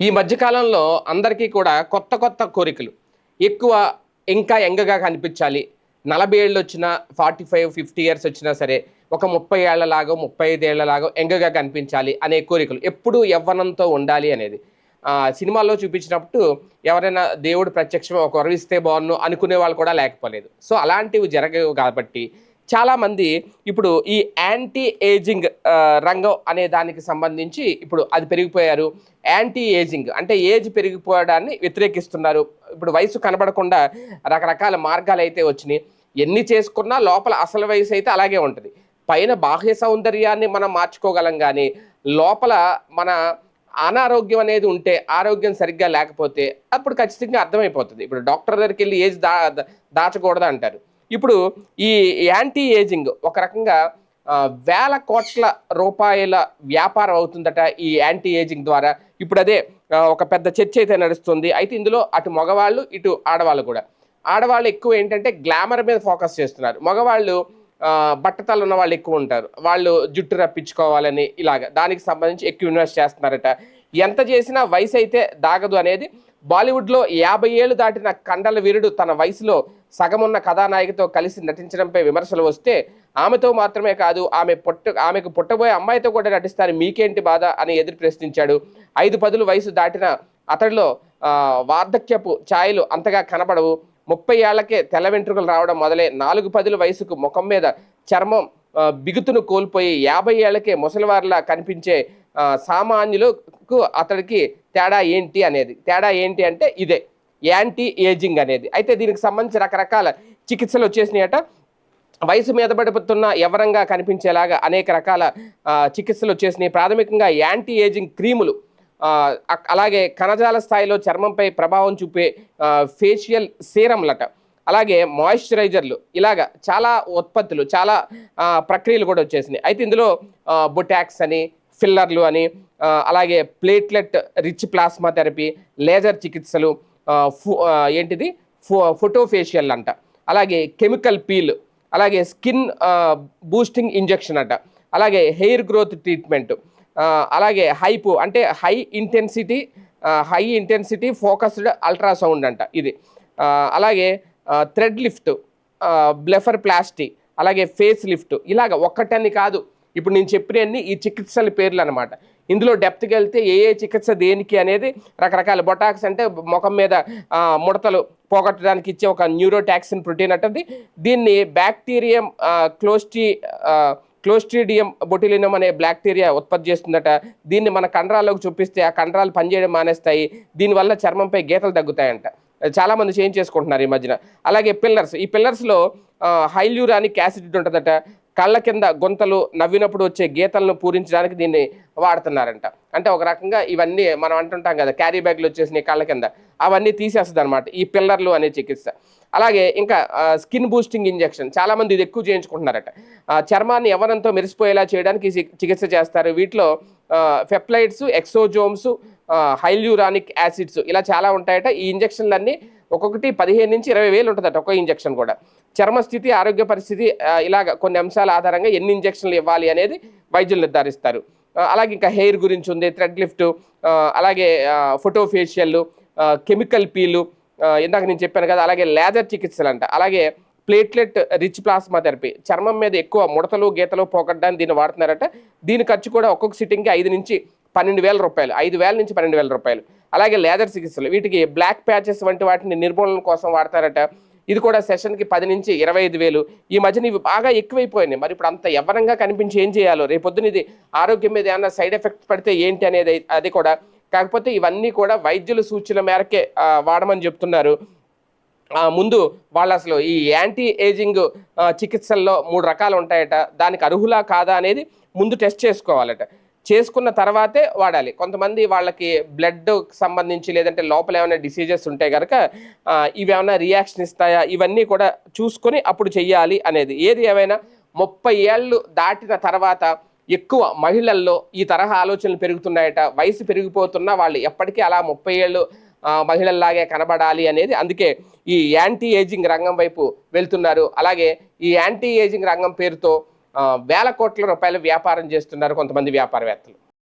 ఈ మధ్యకాలంలో అందరికీ కూడా కొత్త కొత్త కోరికలు. ఎక్కువ ఇంకా యంగ్గా కనిపించాలి. నలభై ఏళ్ళు వచ్చినా ఫార్టీ ఫైవ్ ఫిఫ్టీ ఇయర్స్ వచ్చినా సరే ఒక ముప్పై ఏళ్ళలాగో ముప్పై ఐదేళ్ళలాగో యంగ్గా యంగగా కనిపించాలి అనే కోరికలు. ఎప్పుడూ యవ్వనంతో ఉండాలి అనేది. సినిమాల్లో చూపించినప్పుడు ఎవరైనా దేవుడు ప్రత్యక్షం ఒక వరవిస్తే బాగున్ను అనుకునే వాళ్ళు కూడా లేకపోలేదు. సో అలాంటివి జరగవు కాబట్టి చాలామంది ఇప్పుడు ఈ యాంటీ ఏజింగ్ రంగం అనే దానికి సంబంధించి ఇప్పుడు అది పెరిగిపోయారు. యాంటీ ఏజింగ్ అంటే ఏజ్ పెరిగిపోవడాన్ని వ్యతిరేకిస్తున్నారు. ఇప్పుడు వయసు కనబడకుండా రకరకాల మార్గాలు అయితే వచ్చినాయి. ఎన్ని చేసుకున్నా లోపల అసలు వయసు అయితే అలాగే ఉంటుంది. పైన బాహ్య సౌందర్యాన్ని మనం మార్చుకోగలం కానీ లోపల మన అనారోగ్యం అనేది ఉంటే ఆరోగ్యం సరిగ్గా లేకపోతే అప్పుడు ఖచ్చితంగా అర్థమైపోతుంది. ఇప్పుడు డాక్టర్ దగ్గరికి వెళ్ళి ఏజ్ దా దాచకూడదు అంటారు ఇప్పుడు ఈ యాంటీ ఏజింగ్ ఒక రకంగా వేల కోట్ల రూపాయల వ్యాపారం అవుతుందట ఈ యాంటీ ఏజింగ్ ద్వారా. ఇప్పుడు అదే ఒక పెద్ద చర్చ అయితే నడుస్తుంది. అయితే ఇందులో అటు మగవాళ్ళు ఇటు ఆడవాళ్ళు కూడా. ఆడవాళ్ళు ఎక్కువ ఏంటంటే గ్లామర్ మీద ఫోకస్ చేస్తున్నారు. మగవాళ్ళు బట్టతలు ఉన్న వాళ్ళు ఎక్కువ ఉంటారు. వాళ్ళు జుట్టు రప్పించుకోవాలని ఇలాగ. దానికి సంబంధించి ఎక్కువ ఇన్వెస్ట్ చేస్తున్నారట. ఎంత చేసినా వయసు అయితే దాగదు అనేది బాలీవుడ్లో యాభై ఏళ్ళు దాటిన కండల వీరుడు తన వయసులో సగమున్న కథానాయికతో కలిసి నటించడంపై విమర్శలు వస్తే ఆమెతో మాత్రమే కాదు ఆమె పుట్ట ఆమెకు పుట్టబోయే అమ్మాయితో కూడా నటిస్తారు మీకేంటి బాధ అని ఎదురు ప్రశ్నించాడు. ఐదు పదులు వయసు దాటిన అతడిలో వార్ధక్యపు ఛాయలు అంతగా కనబడవు. ముప్పై ఏళ్ళకే తెల్ల వెంట్రుకలు రావడం మొదలై నాలుగు పదుల వయసుకు ముఖం మీద చర్మం బిగుతును కోల్పోయి యాభై ఏళ్ళకే ముసలివారిలా కనిపించే సామాన్యులకు అతడికి తేడా ఏంటి అనేది తేడా ఏంటి అంటే ఇదే యాంటీ ఏజింగ్ అనేది. అయితే దీనికి సంబంధించి రకరకాల చికిత్సలు వచ్చేసినాయట. వయసు మీద పడిపోతున్న ఎవరంగా కనిపించేలాగా అనేక రకాల చికిత్సలు వచ్చేసినాయి. ప్రాథమికంగా యాంటీ ఏజింగ్ క్రీములు అలాగే కణజాల స్థాయిలో చర్మంపై ప్రభావం చూపే ఫేషియల్ సీరంలట అలాగే మాయిశ్చరైజర్లు ఇలాగ చాలా ఉత్పత్తులు చాలా ప్రక్రియలు కూడా వచ్చేసినాయి. అయితే ఇందులో బొటాక్స్ అని ఫిల్లర్లు అని అలాగే platelet rich plasma therapy laser చికిత్సలు ఫో ఏంటిది? ఫో ఫోటోఫేషియల్ అంట. అలాగే కెమికల్ పీల్ అలాగే స్కిన్ బూస్టింగ్ ఇంజెక్షన్ అంట. అలాగే హెయిర్ గ్రోత్ ట్రీట్మెంట్ అలాగే హైపు అంటే high intensity high intensity focused ultrasound అంట ఇది. అలాగే థ్రెడ్ లిఫ్ట్ బ్లెఫర్ ప్లాస్టీ అలాగే ఫేస్ లిఫ్ట్ ఇలాగ ఒక్కటని కాదు. ఇప్పుడు నేను చెప్పినవన్నీ ఈ చికిత్సల పేర్లు అనమాట ఇందులో డెప్త్కి వెళ్తే ఏ ఏ చికిత్స దేనికి అనేది రకరకాల బొటాక్స్ అంటే ముఖం మీద ముడతలు పోగొట్టడానికి ఇచ్చే ఒక న్యూరోటాక్సిన్ ప్రోటీన్ అంటది. దీన్ని బ్యాక్టీరియం క్లోస్టీ క్లోస్ట్రీడియం బొటిలినం అనే బ్యాక్టీరియా ఉత్పత్తి చేస్తుందట. దీన్ని మన కండరాల్లోకి చూపిస్తే ఆ కండరాలు పనిచేయడం మానేస్తాయి. దీనివల్ల చర్మంపై గీతలు తగ్గుతాయంట. చాలామంది చేంజ్ చేసుకుంటున్నారు ఈ మధ్యన. అలాగే పిల్లర్స్ ఈ పిల్లర్స్లో హైల్యూరానిక్ యాసిడ్ ఉంటుందట. కళ్ళ కింద గొంతలు నవ్వినప్పుడు వచ్చే గీతలను పూరించడానికి దీన్ని వాడుతున్నారంట. అంటే ఒక రకంగా ఇవన్నీ మనం అంటుంటాం కదా క్యారీ బ్యాగ్లు వచ్చేసినాయి కళ్ళ కింద. అవన్నీ తీసేస్తుంది అనమాట ఈ పిల్లర్లు అనే చికిత్స. అలాగే ఇంకా స్కిన్ బూస్టింగ్ ఇంజెక్షన్ చాలామంది ఇది ఎక్కువ చేయించుకుంటున్నారట. చర్మాన్ని ఎవరంతో మెరిసిపోయేలా చేయడానికి చికిత్స చేస్తారు. వీటిలో ఫెప్లైడ్స్ ఎక్సోజోమ్స్ హైల్యూరానిక్ యాసిడ్స్ ఇలా చాలా ఉంటాయట. ఈ ఇంజెక్షన్లన్నీ ఒక్కొక్కటి పదిహేను నుంచి ఇరవై వేలు ఉంటుందట ఒక్క ఇంజెక్షన్ కూడా. చర్మ స్థితి ఆరోగ్య పరిస్థితి ఇలాగ కొన్ని అంశాల ఆధారంగా ఎన్ని ఇంజెక్షన్లు ఇవ్వాలి అనేది వైద్యులు నిర్ధారిస్తారు. అలాగే ఇంకా హెయిర్ గురించి ఉంది థ్రెడ్ లిఫ్ట్ అలాగే ఫోటోఫేషియల్ కెమికల్ పీలు ఇందాక నేను చెప్పాను కదా అలాగే లేజర్ చికిత్సలు అంట అలాగే ప్లేట్లెట్ రిచ్ ప్లాస్మా థెరపీ. చర్మం మీద ఎక్కువ ముడతలు గీతలు పోగొట్టడానికి దీన్ని వాడుతున్నారట. దీని ఖర్చు కూడా ఒక్కొక్క సిట్టింగ్కి ఐదు నుంచి పన్నెండు వేల రూపాయలు. ఐదు వేల నుంచి పన్నెండు వేల రూపాయలు. అలాగే లేజర్ చికిత్సలు. వీటికి బ్లాక్ ప్యాచెస్ వంటి వాటిని నిర్మూలన కోసం వాడతారట. ఇది కూడా సెషన్కి పది నుంచి ఇరవై ఐదు వేలు. ఈ మధ్యన ఇవి బాగా ఎక్కువైపోయినాయి. మరి ఇప్పుడు అంత ఎవరంగా కనిపించి ఏం చేయాలో? రేపొద్దున ఇది ఆరోగ్యం మీద ఏమైనా సైడ్ ఎఫెక్ట్స్ పడితే ఏంటి అనేది అది కూడా కాకపోతే ఇవన్నీ కూడా వైద్యుల సూచనల మేరకే వాడమని చెప్తున్నారు. ముందు వాళ్ళు అసలు ఈ యాంటీ ఏజింగ్ చికిత్సల్లో మూడు రకాలు ఉంటాయట. దానికి అర్హులా కాదా అనేది ముందు టెస్ట్ చేసుకోవాలట. చేసుకున్న తర్వాతే వాడాలి. కొంతమంది వాళ్ళకి బ్లడ్ సంబంధించి లేదంటే లోపల ఏమైనా డిసీజెస్ ఉంటే కనుక ఇవేమైనా రియాక్షన్ ఇస్తాయా? ఇవన్నీ కూడా చూసుకొని అప్పుడు చెయ్యాలి అనేది. ఏది ఏమైనా ముప్పై ఏళ్ళు దాటిన తర్వాత ఎక్కువ మహిళల్లో ఈ తరహా ఆలోచనలు పెరుగుతున్నాయట. వయసు పెరిగిపోతున్నా వాళ్ళు ఎప్పటికీ అలా ముప్పై ఏళ్ళు మహిళల్లాగే కనబడాలి అనేది అందుకే ఈ యాంటీ ఏజింగ్ రంగం వైపు వెళ్తున్నారు. అలాగే ఈ యాంటీ ఏజింగ్ రంగం పేరుతో వేల కోట్ల రూపాయల వ్యాపారం చేస్తున్నారు కొంతమంది వ్యాపారవేత్తలు.